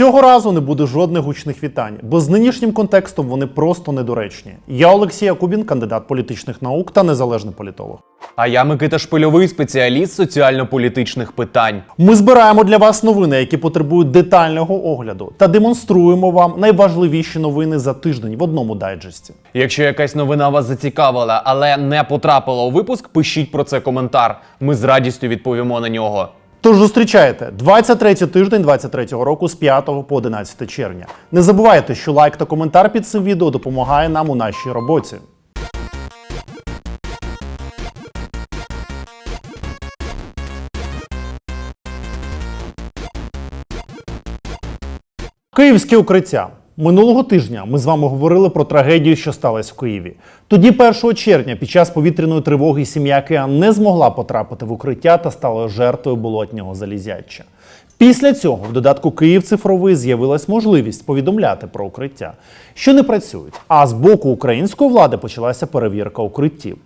Цього разу не буде жодних гучних вітань, бо з нинішнім контекстом вони просто недоречні. Я Олексій Якубін, кандидат політичних наук та незалежний політолог. А я Микита Шпильовий, спеціаліст соціально-політичних питань. Ми збираємо для вас новини, які потребують детального огляду, та демонструємо вам найважливіші новини за тиждень в одному дайджесті. Якщо якась новина вас зацікавила, але не потрапила у випуск, пишіть про це коментар. Ми з радістю відповімо на нього. Тож зустрічайте 23 тиждень 23-го року з 5 по 11 червня. Не забувайте, що лайк та коментар під цим відео допомагає нам у нашій роботі. Київське укриття. Минулого тижня ми з вами говорили про трагедію, що сталася в Києві. Тоді, 1 червня, під час повітряної тривоги, сім'я Киан не змогла потрапити в укриття та стала жертвою болотнього залізяча. Після цього в додатку Київ цифровий з'явилась можливість повідомляти про укриття, що не працюють. А з боку української влади почалася перевірка укриттів.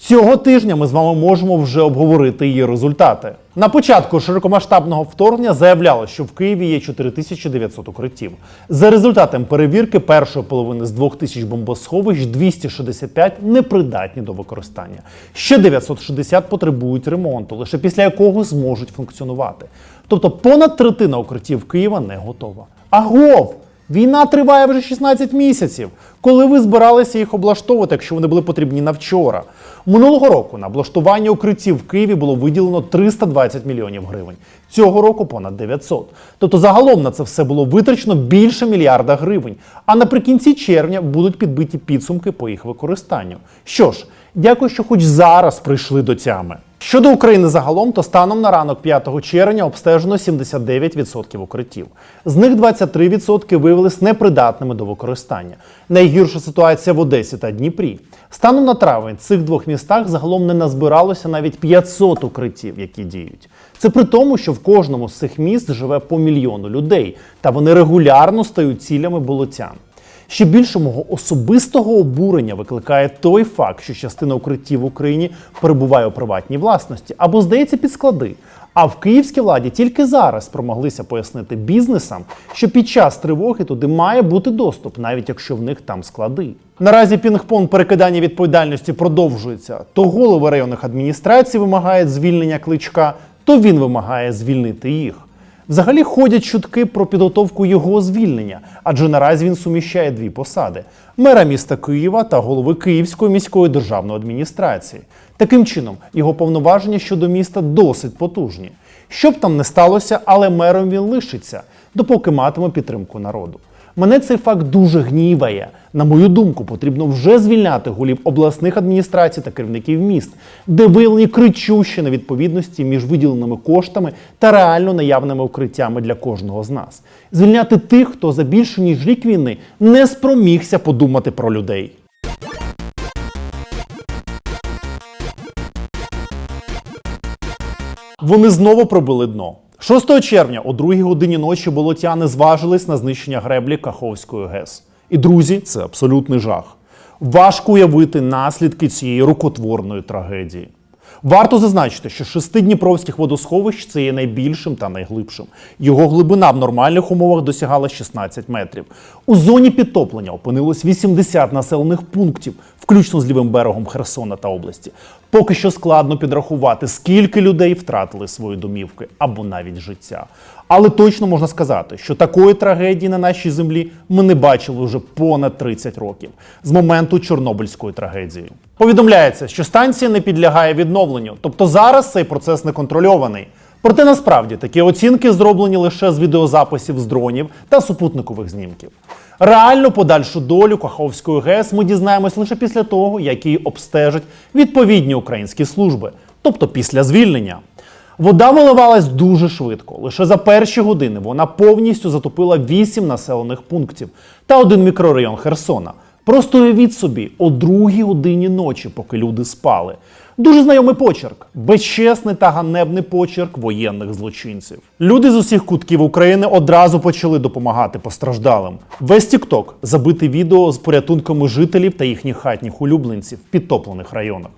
Цього тижня ми з вами можемо вже обговорити її результати. На початку широкомасштабного вторгнення заявляло, що в Києві є 4900 укриттів. За результатом перевірки першої половини з 2000 бомбосховищ 265 непридатні до використання. Ще 960 потребують ремонту, лише після якого зможуть функціонувати. Тобто понад третина укриттів Києва не готова. Агов! Війна триває вже 16 місяців. Коли ви збиралися їх облаштовувати, якщо вони були потрібні на вчора? Минулого року на облаштування укриттів в Києві було виділено 320 мільйонів гривень. Цього року понад 900. Тобто загалом на це все було витрачено більше мільярда гривень. А наприкінці червня будуть підбиті підсумки по їх використанню. Що ж, дякую, що хоч зараз прийшли до тями. Щодо України загалом, то станом на ранок 5 червня обстежено 79% укриттів. З них 23% виявились непридатними до використання. Найгірша ситуація в Одесі та Дніпрі. Станом на травень в цих двох містах загалом не назбиралося навіть 500 укриттів, які діють. Це при тому, що в кожному з цих міст живе по мільйону людей, та вони регулярно стають цілями болотян. Ще більше мого особистого обурення викликає той факт, що частина укриттів в Україні перебуває у приватній власності або здається під склади. А в київській владі тільки зараз спромоглися пояснити бізнесам, що під час тривоги туди має бути доступ, навіть якщо в них там склади. Наразі пінг-понг перекидання відповідальності продовжується. То голови районних адміністрацій вимагають звільнення кличка, то він вимагає звільнити їх. Взагалі ходять чутки про підготовку його звільнення, адже наразі він суміщає дві посади: мера міста Києва та голови Київської міської державної адміністрації. Таким чином, його повноваження щодо міста досить потужні. Що б там не сталося, але мером він лишиться, допоки матиме підтримку народу. Мене цей факт дуже гніває. На мою думку, потрібно вже звільняти голів обласних адміністрацій та керівників міст, де виявлені кричущі невідповідності між виділеними коштами та реально наявними укриттями для кожного з нас. Звільняти тих, хто за більше ніж рік війни не спромігся подумати про людей. Вони знову пробили дно. 6 червня о 2 годині ночі болотяни зважились на знищення греблі Каховської ГЕС. І друзі, це абсолютний жах. Важко уявити наслідки цієї рукотворної трагедії. Варто зазначити, що шести дніпровських водосховищ це є найбільшим та найглибшим. Його глибина в нормальних умовах досягала 16 метрів. У зоні підтоплення опинилось 80 населених пунктів, включно з лівим берегом Херсона та області. Поки що складно підрахувати, скільки людей втратили свої домівки або навіть життя. Але точно можна сказати, що такої трагедії на нашій землі ми не бачили вже понад 30 років з моменту Чорнобильської трагедії. Повідомляється, що станція не підлягає відновленню, тобто зараз цей процес не контрольований. Проте насправді такі оцінки зроблені лише з відеозаписів з дронів та супутникових знімків. Реально подальшу долю Каховської ГЕС ми дізнаємось лише після того, як її обстежать відповідні українські служби, тобто після звільнення. Вода виливалась дуже швидко. Лише за перші години вона повністю затопила 8 населених пунктів та один мікрорайон Херсона. Просто уявіть собі, о другій годині ночі, поки люди спали. Дуже знайомий почерк, безчесний та ганебний почерк воєнних злочинців. Люди з усіх кутків України одразу почали допомагати постраждалим. Весь TikTok забитий відео з порятунками жителів та їхніх хатніх улюбленців в підтоплених районах.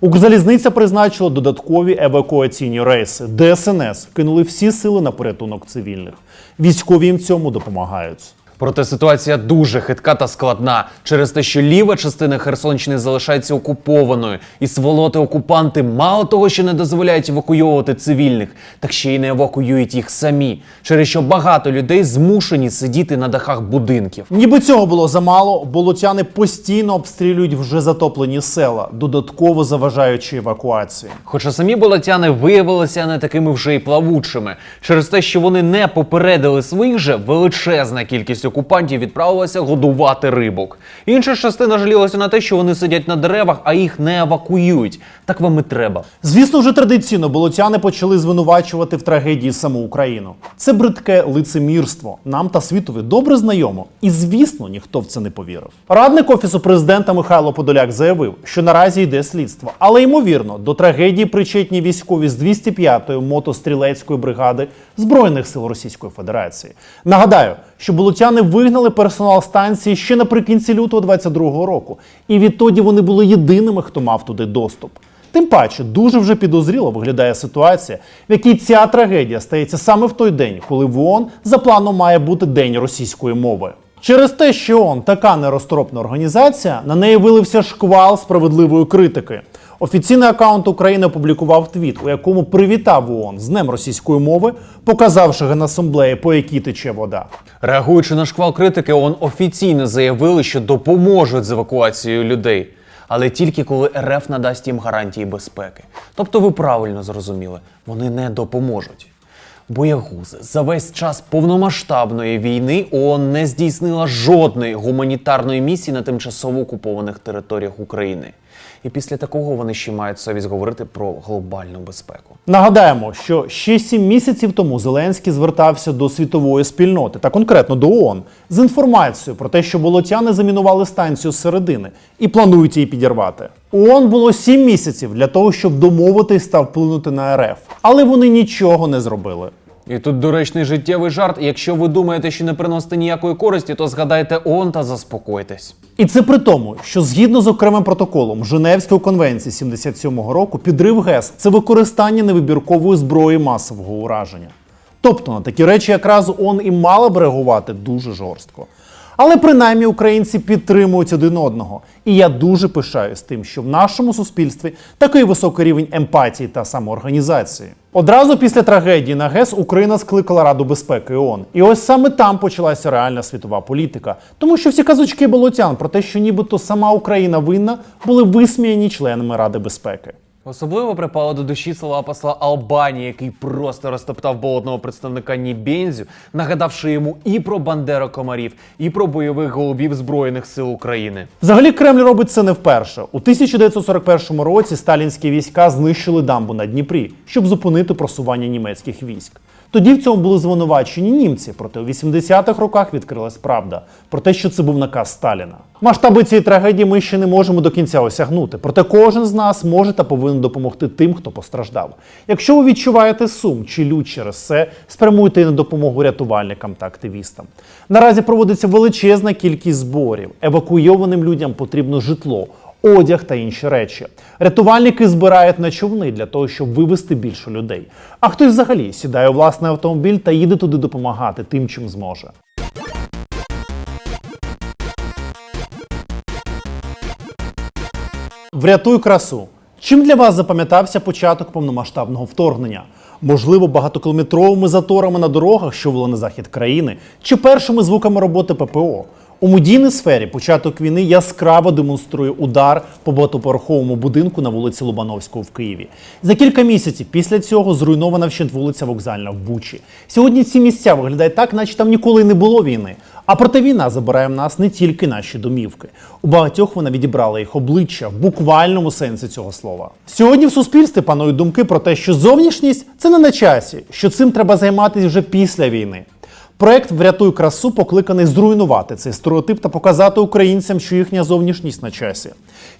Укрзалізниця призначила додаткові евакуаційні рейси. ДСНС кинули всі сили на порятунок цивільних. Військові їм цьому допомагають. Проте ситуація дуже хитка та складна через те, що ліва частина Херсонщини залишається окупованою, і сволоти окупанти мало того, що не дозволяють евакуйовувати цивільних, так ще й не евакуюють їх самі, через що багато людей змушені сидіти на дахах будинків. Ніби цього було замало, болотяни постійно обстрілюють вже затоплені села, додатково заважаючи евакуації. Хоча самі болотяни виявилися не такими вже й плавучими, через те, що вони не попередили своїх же, величезна кількість окупантів відправилася годувати рибок. Інша частина жалілася на те, що вони сидять на деревах, а їх не евакуюють. Так вам і треба. Звісно, вже традиційно болотяни почали звинувачувати в трагедії саму Україну. Це бридке лицемірство. Нам та світові добре знайомо. І звісно, ніхто в це не повірив. Радник офісу президента Михайло Подоляк заявив, що наразі йде слідство, але ймовірно, до трагедії причетні військові з 205-ї мотострілецької бригади збройних сил Російської Федерації. Нагадаю, що болотяни вигнали персонал станції ще наприкінці лютого 22-го року, і відтоді вони були єдиними, хто мав туди доступ. Тим паче, дуже вже підозріло виглядає ситуація, в якій ця трагедія стається саме в той день, коли в ООН за планом має бути День російської мови. Через те, що ООН така нерозтропна організація, на неї вилився шквал справедливої критики. Офіційний аккаунт України опублікував твіт, у якому привітав ООН з Днем російської мови, показавши генасамблеї, по якій тече вода. Реагуючи на шквал критики, ООН офіційно заявили, що допоможуть з евакуацією людей. Але тільки коли РФ надасть їм гарантії безпеки. Тобто ви правильно зрозуміли, вони не допоможуть. Боягузи за весь час повномасштабної війни ООН не здійснила жодної гуманітарної місії на тимчасово окупованих територіях України. І після такого вони ще мають совість говорити про глобальну безпеку. Нагадаємо, що ще сім місяців тому Зеленський звертався до світової спільноти та конкретно до ООН з інформацією про те, що болотяни замінували станцію з середини і планують її підірвати. ООН було сім місяців для того, щоб домовитись та вплинути на РФ, але вони нічого не зробили. І тут доречний життєвий жарт. Якщо ви думаєте, що не приносите ніякої користі, то згадайте ООН та заспокойтесь. І це при тому, що згідно з окремим протоколом Женевської конвенції 77-го року, підрив ГЕС це використання невибіркової зброї масового ураження. Тобто на такі речі якраз ООН і мала б реагувати дуже жорстко. Але принаймні українці підтримують один одного. І я дуже пишаюсь тим, що в нашому суспільстві такий високий рівень емпатії та самоорганізації. Одразу після трагедії на ГЕС Україна скликала Раду безпеки ООН. І ось саме там почалася реальна світова політика. Тому що всі казочки болотян про те, що нібито сама Україна винна, були висміяні членами Ради безпеки. Особливо припало до душі слова посла Албанії, який просто розтоптав болотного представника Нібензю, нагадавши йому і про бандерокомарів, і про бойових голубів Збройних сил України. Взагалі Кремль робить це не вперше. У 1941 році сталінські війська знищили дамбу на Дніпрі, щоб зупинити просування німецьких військ. Тоді в цьому були звинувачені німці, проте у 80-х роках відкрилась правда про те, що це був наказ Сталіна. Масштаби цієї трагедії ми ще не можемо до кінця осягнути, проте кожен з нас може та повинен допомогти тим, хто постраждав. Якщо ви відчуваєте сум чи лють через це, спрямуйте на допомогу рятувальникам та активістам. Наразі проводиться величезна кількість зборів. Евакуйованим людям потрібно житло. Одяг та інші речі. Рятувальники збирають на човни для того, щоб вивезти більше людей. А хтось взагалі сідає у власний автомобіль та їде туди допомагати тим, чим зможе. Врятуй красу. Чим для вас запам'ятався початок повномасштабного вторгнення? Можливо, багатокілометровими заторами на дорогах, що вели на захід країни, чи першими звуками роботи ППО? У медійній сфері початок війни яскраво демонструє удар по багатоповерховому будинку на вулиці Лубановського в Києві. За кілька місяців після цього зруйнована вщент вулиця Вокзальна в Бучі. Сьогодні ці місця виглядають так, наче там ніколи не було війни. А проте війна забирає в нас не тільки наші домівки. У багатьох вона відібрала їх обличчя в буквальному сенсі цього слова. Сьогодні в суспільстві панують думки про те, що зовнішність це не на часі, що цим треба займатися вже після війни. Проект Врятуй красу покликаний зруйнувати цей стереотип та показати українцям, що їхня зовнішність на часі.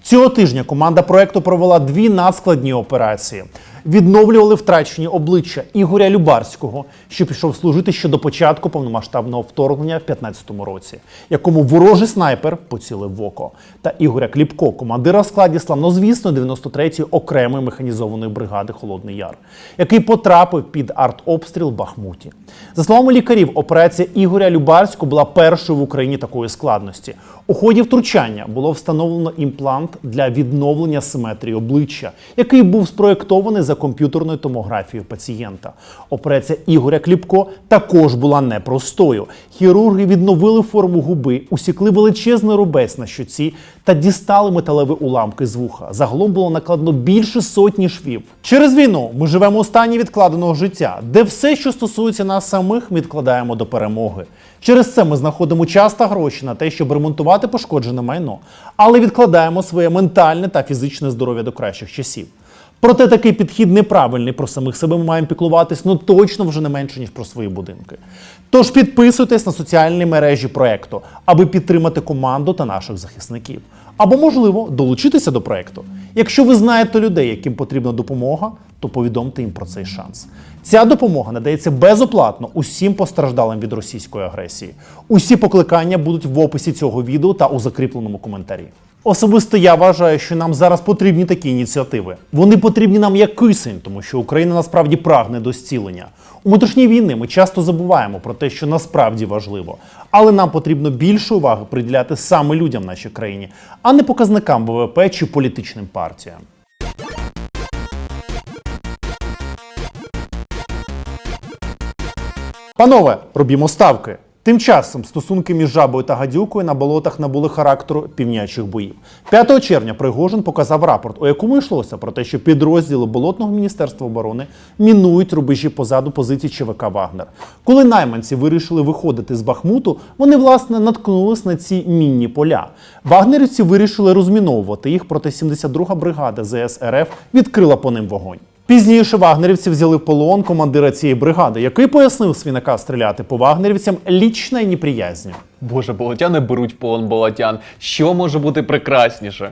Цього тижня команда проекту провела дві надскладні операції. Відновлювали втрачені обличчя Ігоря Любарського, що пішов служити ще до початку повномасштабного вторгнення в 2015 році, якому ворожий снайпер поцілив в око, та Ігоря Кліпко, командира в складі славнозвісної 93-ї окремої механізованої бригади Холодний Яр, який потрапив під артобстріл в Бахмуті. За словами лікарів, операція Ігоря Любарського була першою в Україні такої складності. У ході втручання було встановлено імплант для відновлення симетрії обличчя, який був спроєктований за комп'ютерною томографією пацієнта. Операція Ігоря Кліпко також була непростою. Хірурги відновили форму губи, усікли величезний рубець на щоці та дістали металеві уламки з вуха. Загалом було накладено більше сотні швів. Через війну ми живемо у стані відкладеного життя, де все, що стосується нас самих, відкладаємо до перемоги. Через це ми знаходимо час та гроші на те, щоб ремонтувати пошкоджене майно, але відкладаємо своє ментальне та фізичне здоров'я до кращих часів. Проте такий підхід неправильний. Про самих себе ми маємо піклуватись ну точно вже не менше, ніж про свої будинки. Тож підписуйтесь на соціальні мережі проекту, аби підтримати команду та наших захисників. Або, можливо, долучитися до проекту. Якщо ви знаєте людей, яким потрібна допомога, то повідомте їм про цей шанс. Ця допомога надається безоплатно усім постраждалим від російської агресії. Усі покликання будуть в описі цього відео та у закріпленому коментарі. Особисто я вважаю, що нам зараз потрібні такі ініціативи. Вони потрібні нам як кисень, тому що Україна насправді прагне до зцілення. У внутрішній війни ми часто забуваємо про те, що насправді важливо, але нам потрібно більше уваги приділяти саме людям в нашій країні, а не показникам ВВП чи політичним партіям. Панове, робімо ставки. Тим часом стосунки між жабою та гадюкою на болотах набули характеру півнячих боїв. 5 червня Пригожин показав рапорт, у якому йшлося про те, що підрозділи болотного міністерства оборони мінують рубежі позаду позицій ЧВК Вагнер. Коли найманці вирішили виходити з Бахмуту, вони власне наткнулись на ці мінні поля. Вагнерівці вирішили розміновувати їх, проте 72-га бригада ЗС РФ відкрила по ним вогонь. Пізніше вагнерівці взяли в полон командира цієї бригади, який пояснив свій наказ стріляти по вагнерівцям лічно і неприязню. Боже, болотяни беруть в полон болотян. Що може бути прекрасніше?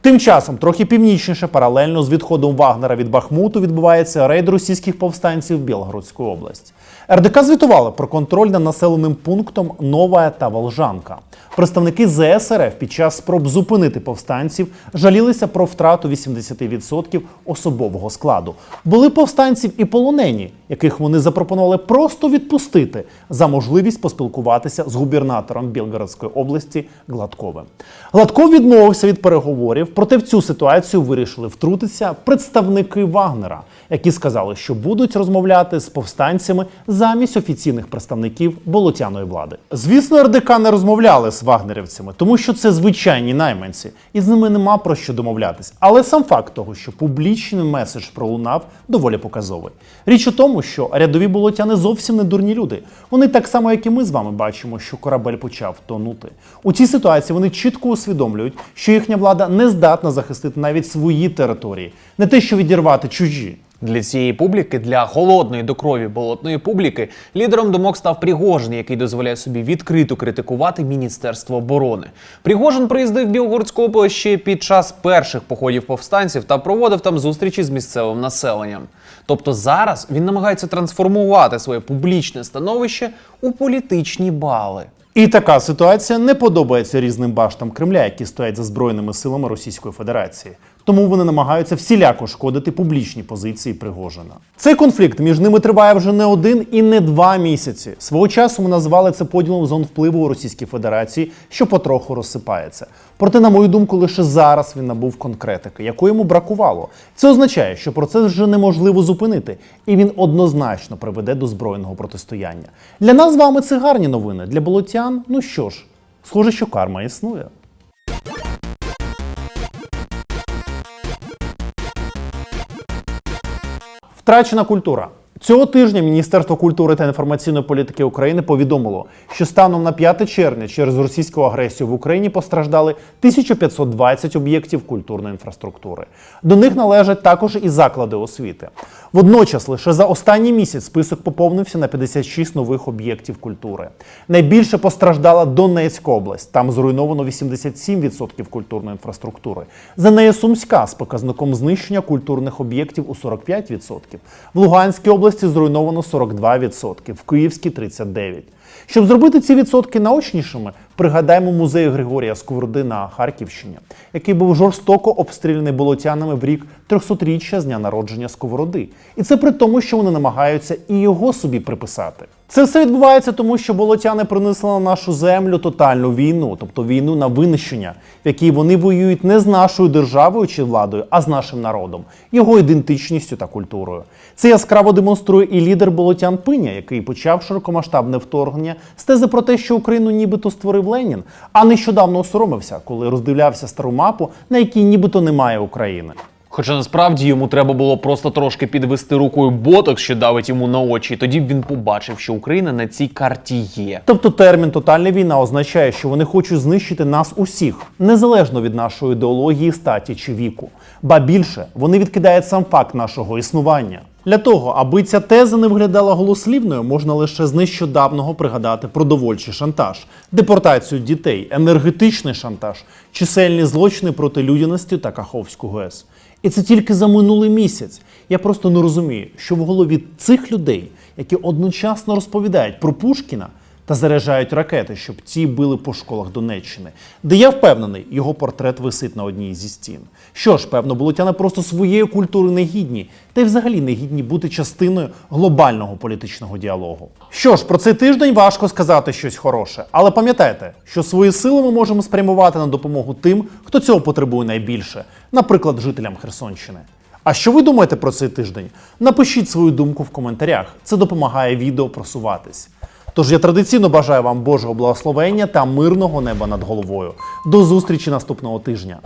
Тим часом, трохи північніше, паралельно з відходом Вагнера від Бахмуту, відбувається рейд російських повстанців в Білгородську область. РДК звітували про контроль над населеним пунктом Нова та Волжанка. Представники ЗСРФ під час спроб зупинити повстанців жалілися про втрату 80% особового складу. Були повстанців і полонені, яких вони запропонували просто відпустити за можливість поспілкуватися з губернатором Білгородської області Гладковим. Гладков відмовився від переговорів, проте в цю ситуацію вирішили втрутитися представники Вагнера, які сказали, що будуть розмовляти з повстанцями замість офіційних представників болотяної влади. Звісно, РДК не розмовляли з вагнерівцями, тому що це звичайні найманці, і з ними нема про що домовлятись. Але сам факт того, що публічний меседж пролунав, доволі показовий. Річ у тому, що рядові болотяни зовсім не дурні люди. Вони так само, як і ми з вами бачимо, що корабель почав тонути. У цій ситуації вони чітко усвідомлюють, що їхня влада не здатна захистити навіть свої території, не те, що відірвати чужі. Для цієї публіки, для холодної до крові болотної публіки, лідером думок став Пригожин, який дозволяє собі відкрито критикувати Міністерство оборони. Пригожин приїздив в Білгородську область ще під час перших походів повстанців та проводив там зустрічі з місцевим населенням. Тобто зараз він намагається трансформувати своє публічне становище у політичні бали. І така ситуація не подобається різним баштам Кремля, які стоять за збройними силами Російської Федерації. Тому вони намагаються всіляко шкодити публічній позиції Пригожина. Цей конфлікт між ними триває вже не один і не два місяці. Свого часу ми назвали це поділом зон впливу у Російській Федерації, що потроху розсипається. Проте, на мою думку, лише зараз він набув конкретики, якої йому бракувало. Це означає, що процес вже неможливо зупинити, і він однозначно приведе до збройного протистояння. Для нас з вами це гарні новини. Для болотян, ну що ж, схоже, що карма існує. Втрачена культура. Цього тижня Міністерство культури та інформаційної політики України повідомило, що станом на 5 червня через російську агресію в Україні постраждали 1520 об'єктів культурної інфраструктури. До них належать також і заклади освіти. Водночас, лише за останній місяць список поповнився на 56 нових об'єктів культури. Найбільше постраждала Донецька область. Там зруйновано 87% культурної інфраструктури. За нею Сумська з показником знищення культурних об'єктів у 45%. В Луганській області зруйновано 42%, в Київській 39%. Щоб зробити ці відсотки наочнішими, пригадаємо музей Григорія Сковороди на Харківщині, який був жорстоко обстріляний болотянами в рік 300-річчя з дня народження Сковороди. І це при тому, що вони намагаються і його собі приписати. Це все відбувається тому, що болотяни принесли на нашу землю тотальну війну, тобто війну на винищення, в якій вони воюють не з нашою державою чи владою, а з нашим народом, його ідентичністю та культурою. Це яскраво демонструє і лідер болотян Пиня, який почав широкомасштабне вторгнення з тези про те, що Україну нібито створив Ленін, а нещодавно осоромився, коли роздивлявся стару мапу, на якій нібито немає України. Хоча насправді йому треба було просто трошки підвести рукою боток, що давить йому на очі, і тоді б він побачив, що Україна на цій карті є. Тобто термін тотальна війна означає, що вони хочуть знищити нас усіх, незалежно від нашої ідеології, статі чи віку. Ба більше вони відкидають сам факт нашого існування. Для того, аби ця теза не виглядала голослівною, можна лише з нещодавного пригадати продовольчий шантаж, депортацію дітей, енергетичний шантаж, чисельні злочини проти людяності та Каховську ГЕС. І це тільки за минулий місяць. Я просто не розумію, що в голові цих людей, які одночасно розповідають про Пушкіна та заряджають ракети, щоб ті били по школах Донеччини, де я впевнений, його портрет висить на одній зі стін. Що ж, певно, болотяни просто своєю культурою не гідні, та й взагалі не гідні бути частиною глобального політичного діалогу. Що ж, про цей тиждень важко сказати щось хороше, але пам'ятайте, що свої сили ми можемо спрямувати на допомогу тим, хто цього потребує найбільше, наприклад, жителям Херсонщини. А що ви думаєте про цей тиждень? Напишіть свою думку в коментарях. Це допомагає відео просуватись. Тож я традиційно бажаю вам Божого благословення та мирного неба над головою. До зустрічі наступного тижня.